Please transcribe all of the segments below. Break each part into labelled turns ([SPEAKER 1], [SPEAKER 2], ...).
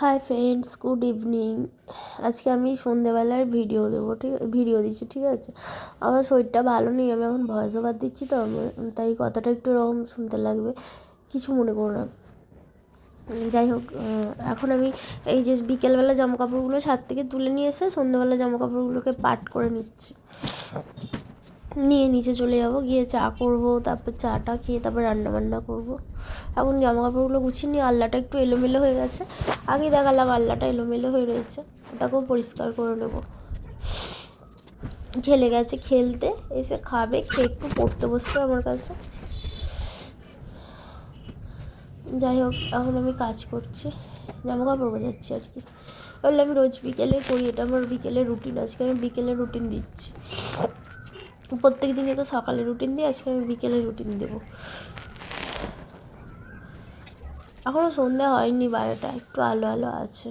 [SPEAKER 1] Hi friends good evening আজকে আমি সন্ধেবেলার ভিডিও দেবো, ঠিক ভিডিও দিচ্ছি, ঠিক আছে? আমার শরীরটা ভালো নেই, আমি এখন ভয়েস ওভার দিচ্ছি তো, আমি তাই কথাটা একটু এরকম শুনতে লাগবে, কিছু মনে করো না। যাই হোক এখন আমি এই যে বিকেলবেলা জামা কাপড়গুলো ছাদ থেকে তুলে নিয়ে এসে সন্ধ্যেবেলা জামা কাপড়গুলোকে পাট করে নিচ্ছি। নিয়ে নিচে চলে যাব, গিয়ে চা করব, তারপর চাটা খেয়ে তারপর রান্না বান্না করব। এখন জামা কাপড়গুলো গুছিয়ে নিয়ে আল্লাটা একটু এলোমেলো হয়ে গেছে। আগে দেখালাম আল্লাটা এলোমেলো হয়ে রয়েছে, ওটাকেও পরিষ্কার করে নেব। খেলে গেছে খেলতে, এসে খাবে, খেয়ে একটু পড়তে বসতে আমার কাছে। যাই হোক, এখন আমি কাজ করছি জামা কাপড় বোঝাচ্ছি আর কি। বললে আমি রোজ বিকেলে করি, এটা আমার বিকেলের রুটিন, আজকে আমি বিকেলের রুটিন দিচ্ছি। প্রত্যেক দিনে তো সকালে রুটিন দিই, আজকে আমি বিকেলে রুটিন দেব। এখনও সন্ধ্যা হয়নি, বারোটা, একটু আলো আলো আছে।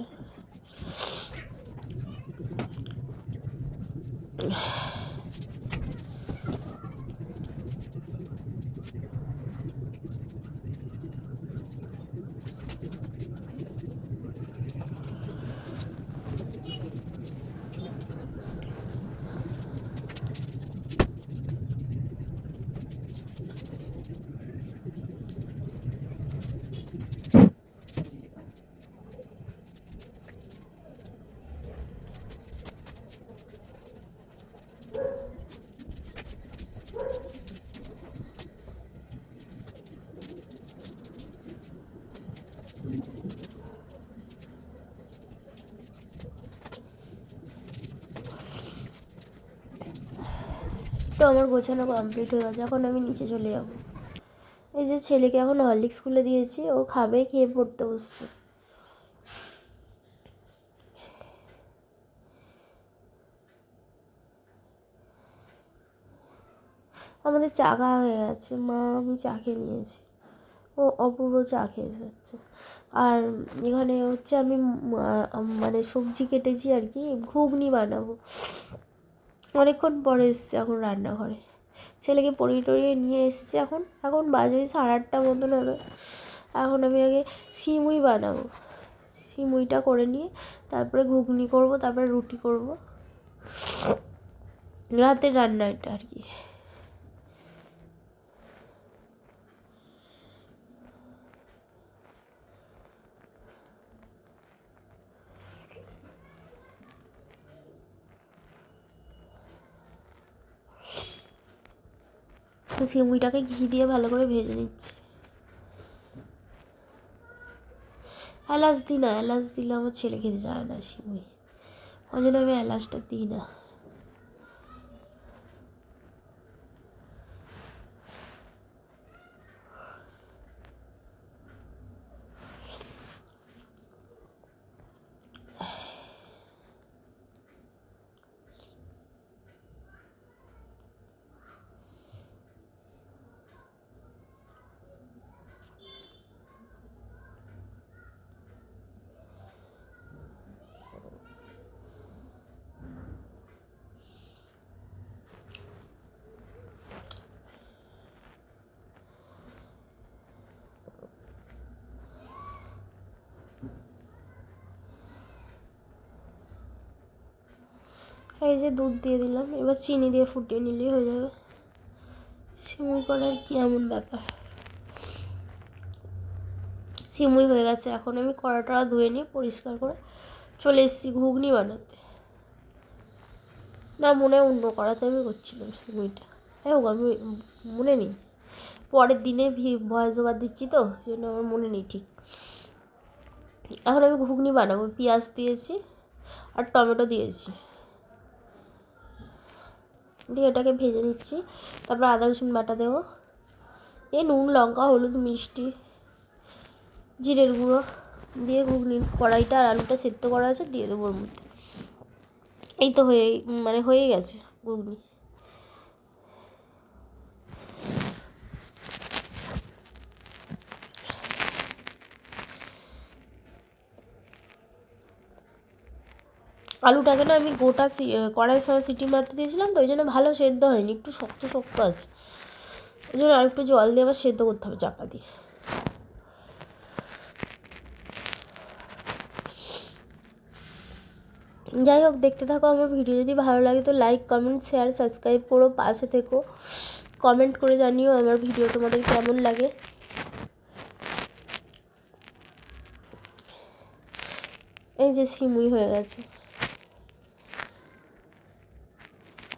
[SPEAKER 1] আমার গোছানো কমপ্লিট হয়ে গেছে। এখন আমি নিচে চলে যাব। এই যে ছেলেকে এখন হরলিক্স স্কুলে দিয়েছি, ও খাবে, খেয়ে পড়তে বসবে। আমাদের চা খাওয়া হয়ে গেছে। মা, আমি চা খেয়ে নিয়েছি। ও অপূর্ব চা খেয়ে যাচ্ছে। আর এখানে হচ্ছে আমি মানে সবজি কেটেছি আর কি, ঘুগনি বানাবো। অনেকক্ষণ পরে এসছে এখন রান্নাঘরে। ছেলেকে পরিয়ে টরিয়ে নিয়ে এসছে এখন। এখন বাজে সাড়ে আটটা মতন হবে। এখন আমি আগে সিমুই বানাবো। সিমুইটা করে নিয়ে তারপরে ঘুগনি করব, তারপরে রুটি করব। রাতের রান্না এটা আর কি। সিমুইটাকে ঘি দিয়ে ভালো করে ভেজে নিচ্ছি। এলাচ দিই না, এলাচ দিলে আমার ছেলে খেতে চায় না সিমুই ওই জন্য আমি এলাচটা দিই না। এই যে দুধ দিয়ে দিলাম, এবার চিনি দিয়ে ফুটিয়ে নিলেই হয়ে যাবে। সিমুই করার কি এমন ব্যাপার? সিমুই হয়ে গেছে, এখন আমি কড়াটা ধুয়ে নিয়ে পরিষ্কার করে চলে এসেছি ঘুগনি বানাতে। না, মনে হয় অন্য কড়াতে আমি করছিলাম সিমুইটা। হ্যাঁ আমি মনে নেই। পরের দিনে ভয়েস ওভার দিচ্ছি তো জন্য আমার মনে নেই ঠিক। এখন আমি ঘুগনি বানাবো, পেঁয়াজ দিয়েছি আর টমেটো দিয়েছি। দিয়ে ওটাকে ভেজে নিচ্ছি। তারপর আদা, রসুন বাটা দেবো। এ নুন, লঙ্কা, হলুদ, মিষ্টি, জিরের গুঁড়ো দিয়ে ঘুগনি, কড়াইটা আর আলুটা সেদ্ধ করা আছে, দিয়ে দেবো ওর মধ্যে। এই তো হয়ে মানে হয়ে গেছে ঘুগনি। আলুটাকে না আমি গোটা সি কড়াই সময় সিটি মারতে দিয়েছিলাম তো, ওই জন্য ভালো সেদ্ধ হয়নি, একটু শক্ত শক্ত আছে। ওই জন্য আরেকটু জল দিয়ে আবার সেদ্ধ করতে হবে, চাপা দিয়ে। যাই হোক, দেখতে থাকো আমার ভিডিও, যদি ভালো লাগে তো লাইক কমেন্ট শেয়ার সাবস্ক্রাইব করো, পাশে থেকো। কমেন্ট করে জানিও আমার ভিডিও তোমাদের কেমন লাগে। এই যে সিমুই হয়ে গেছে।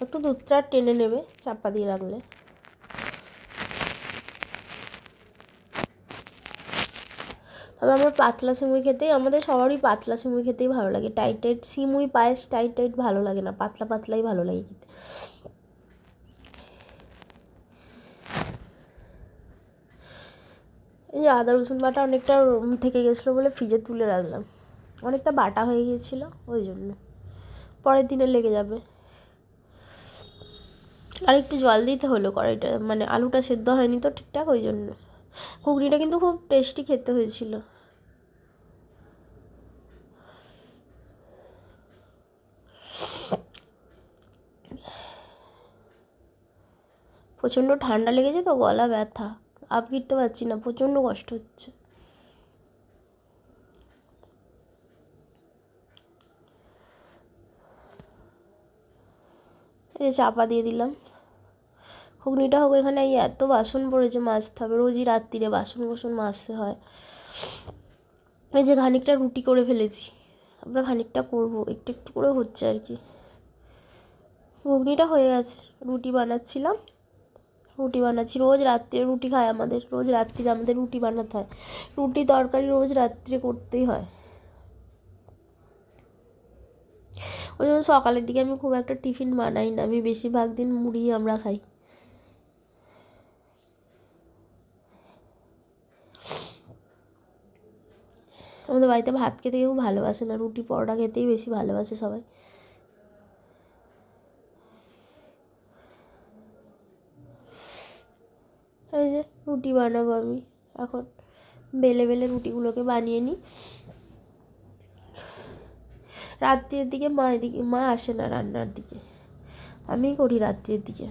[SPEAKER 1] একটু দুধটা টেনে নেবে, চাপা দিয়ে রাখলে। তবে আমার পাতলা সিমুই খেতেই, আমাদের সবারই পাতলা সিমুই খেতেই ভালো লাগে। টাইট টাইট সিমুই, পায়েস টাইট টাইট ভালো লাগে না। পাতলা পাতলাই ভালো লাগে খেতে। এই যে আদা, রসুন বাটা অনেকটা থেকে গেছিল বলে ফ্রিজে তুলে রাখলাম। অনেকটা বাটা হয়ে গিয়েছিল ওই জন্য। পরের দিনে লেগে যাবে। আর একটু জল দিতে হলো কড়াইটা মানে আলুটা সেদ্ধ হয়নি তো ঠিকঠাক, ওই জন্য। ঘুগনিটা কিন্তু খুব টেস্টি খেতে হয়েছিল। প্রচণ্ড ঠান্ডা লেগেছে তো, গলা ব্যথা। আপ গিরতে পারছি না, প্রচণ্ড কষ্ট হচ্ছে। চাপা দিয়ে দিলাম। ঘুগনিটা হোক, এখানে এই এত বাসন পড়েছে মাজতে হবে। রোজই রাত্রিরে বাসন কোসন মাজতে হয়। এই যে খানিকটা রুটি করে ফেলেছি, আমরা খানিকটা করব, একটু একটু করে হচ্ছে আর কি। ঘুগনিটা হয়ে গেছে, রুটি বানাচ্ছিলাম। রুটি বানাচ্ছি, রোজ রাত্রে রুটি খায় আমাদের, রোজ রাত্রিরে আমাদের রুটি বানাতে হয়। রুটি তরকারি রোজ রাত্রে করতেই হয়। ওই জন্য সকালের দিকে আমি খুব একটা টিফিন বানাই না, আমি বেশিরভাগ দিন মুড়ি আমরা খাই। আমাদের বাড়িতে ভাত খেতে কেউ ভালোবাসে না, রুটি, পরোটা খেতেই বেশি ভালোবাসে সবাই। এই যে রুটি বানাবো আমি। এখন বেলে বেলে রুটিগুলোকে বানিয়ে নিই। রাত্রির দিকে মা এদিকে, মা আসে না রান্নার দিকে। আমি করি রাত্রির দিকে।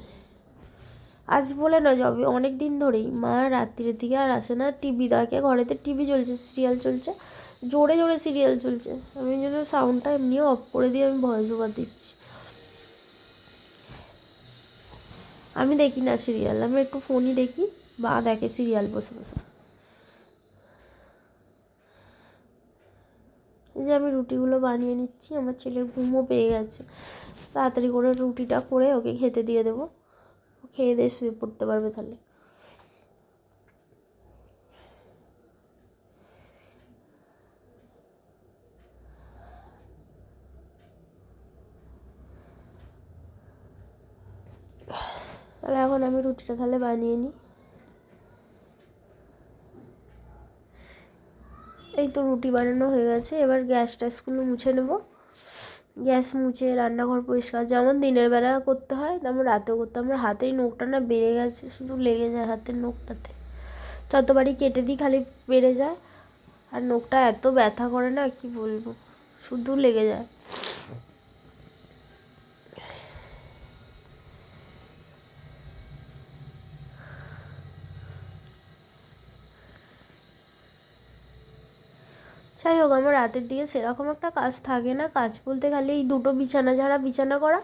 [SPEAKER 1] আজ বলে না যাবে অনেক দিন ধরেই মা রাত্রির দিকে আর আসে না। টিভি দেখে, ঘরেতে টিভি চলছে, সিরিয়াল চলছে। জোরে জোরে সিরিয়াল চলছে। আমি জন্য সাউন্ডটা এমনিও অফ করে দিয়ে আমি ভয়েস ওভার দিচ্ছি। আমি দেখি না সিরিয়াল আমি একটু ফোনই দেখি, বা দেখে সিরিয়াল বসে বসে। যে আমি রুটিগুলো বানিয়ে নিচ্ছি, আমার ছেলের ঘুমও পেয়ে গেছে। তাড়াতাড়ি করে রুটিটা করে ওকে খেতে দিয়ে দেবো। খেয়ে দিয়ে শুয়ে পড়তে পারবে তাহলে। তাহলে এখন আমি রুটিটা তাহলে বানিয়ে নিই। এই তো রুটি বানানো হয়ে গেছে, এবার গ্যাস ট্যাসগুলো মুছে নেব। গ্যাস মুছে রান্নাঘর পরিষ্কার, যেমন দিনের বেলা করতে হয়, তেমন রাতেও করতে আমার হাতের নোখটা না বেড়ে গেছে, শুধু লেগে যায় হাতের নোখটাতে। যতবারই কেটে দিই খালি বেড়ে যায়, আর নোখটা এত ব্যথা করে না, কি বলব? শুধু লেগে যায়। যাই হোক আমার রাতের দিকে সেরকম একটা কাজ থাকে না। কাজ বলতে খালি এই দুটো বিছানা ঝাড়া, বিছানা করা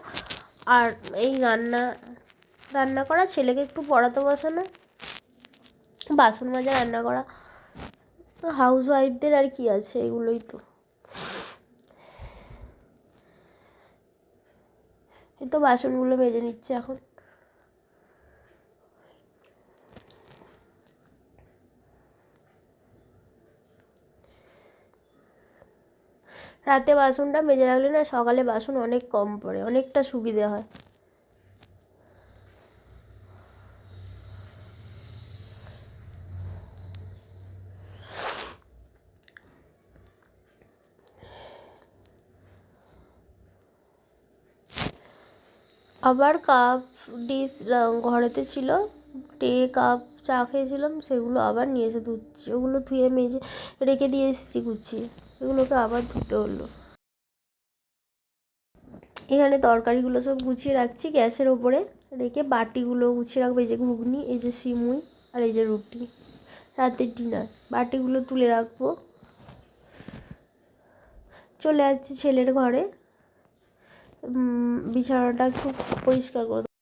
[SPEAKER 1] আর এই রান্না রান্না করা, ছেলেকে একটু পড়াতে বসানো, বাসন মাজা, রান্না করা। হাউস ওয়াইফদের আর কি আছে এগুলোই তো। এই তো বাসনগুলো মেজে নিচ্ছে এখন। রাতে বাসনটা মেজে রাখলে না সকালে বাসন অনেক কম পড়ে, অনেকটা সুবিধে হয়। আবার কাপ ডিশ ঘরেতে ছিল, টে কাপ চা খেয়েছিলাম, সেগুলো আবার নিয়ে এসে ধুচ্ছি, ওগুলো ধুয়ে মেজে রেখে দিয়ে এসেছি গুছিয়ে। এগুলোকে আবার ধুতে হলো। এখানে তরকারিগুলো সব গুছিয়ে রাখছি গ্যাসের ওপরে। রেখে বাটিগুলো গুছিয়ে রাখব, এই যে ঘুগনি, এই যে সিমুই আর এই যে রুটি। রাতের ডিনার। বাটিগুলো তুলে রাখব। চলে যাচ্ছি ছেলের ঘরে। বিছানাটা একটু পরিষ্কার করে